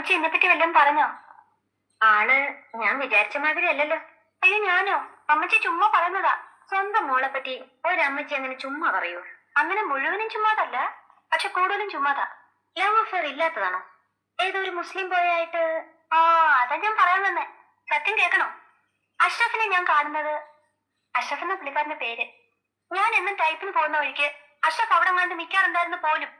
അമ്മച്ചി എന്നെപ്പറ്റി വല്ലതും പറഞ്ഞോ? ആൾ ഞാൻ വിചാരിച്ച മാതിരി അല്ലല്ലോ. അയ്യോ ഞാനോ? അമ്മച്ചി ചുമ്മാ പറയുന്നതാ. സ്വന്തം മോളെ പറ്റി ഒരമ്മച്ചി അങ്ങനെ ചുമ്മാ പറയൂ. അങ്ങനെ മുഴുവനും ചുമ്മാതല്ല പക്ഷെ കൂടുതലും ചുമ്മാതാ. Love affair ഇല്ലാത്തതാണോ? ഏതോ ഒരു മുസ്ലിം ബോയായിട്ട് ആ അതാ ഞാൻ പറയാൻ വന്നേ. സത്യം കേൾക്കണോ? അഷ്റഫിനെ ഞാൻ കാണുന്നത്. അഷ്റഫ് എന്ന പുള്ളിക്കാരന്റെ പേര്. ഞാൻ എന്നും ടൈപ്പിന് പോകുന്ന വഴിക്ക് അഷ്റഫ് അവിടെ കണ്ട് നിൽക്കാറുണ്ടായിരുന്നു പോലും.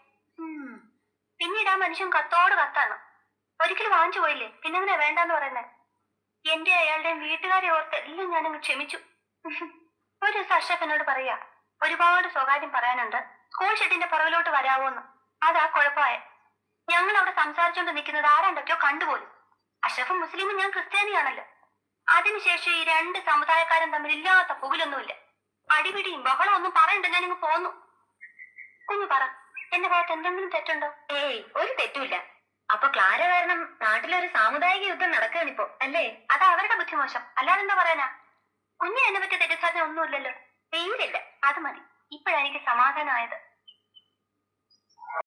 ആ മനുഷ്യൻ കത്തോട് കത്താണ്. ഒരിക്കലും വാങ്ങിച്ചു പോയില്ലേ? പിന്നെ അങ്ങനെ വേണ്ടെന്ന് പറയുന്നേ? എന്റെ അയാളുടെയും വീട്ടുകാരെ ഓർത്ത് എല്ലാം ഞാനങ്ങ് ക്ഷമിച്ചു. ഒരു ദിവസം അഷ്റഫ് പറയാ ഒരുപാട് സ്വകാര്യം പറയാനുണ്ട്. സ്കൂൾ ഷെഡിന്റെ പുറകിലോട്ട് വരാവോന്ന്. അതാ കുഴപ്പമായ. ഞങ്ങൾ അവിടെ സംസാരിച്ചുകൊണ്ട് നിൽക്കുന്നത് ആരാണ്ടൊക്കെയോ കണ്ടുപോലും. അഷ്റഫും മുസ്ലിമും ഞാൻ ക്രിസ്ത്യാനിയാണല്ലോ. അതിനുശേഷം ഈ രണ്ട് സമുദായക്കാരും തമ്മിൽ ഇല്ലാത്ത പുകിലൊന്നുമില്ല. അടിപിടിയും ബഹളം ഒന്നും പറയണ്ട ഞാനിങ്ങ് പോന്നു. കുഞ്ഞു പറ. എന്റെ ഭാഗത്ത് എന്തെങ്കിലും തെറ്റുണ്ടോ? ഏയ് ഒരു തെറ്റുമില്ല. അപ്പൊ ക്ലാര കാരണം നാട്ടിലൊരു സാമുദായിക യുദ്ധം നടക്കുകയാണിപ്പോ അല്ലേ? അത് അവരുടെ ബുദ്ധിമോശം അല്ലാതെ എന്താ പറയാനാ? കുഞ്ഞിനെ പറ്റി തെറ്റിദ്ധാരണ ഒന്നുമില്ലല്ലോ തീരില്ല അത് മതി. ഇപ്പോഴെനിക്ക് സമാധാനമായത്.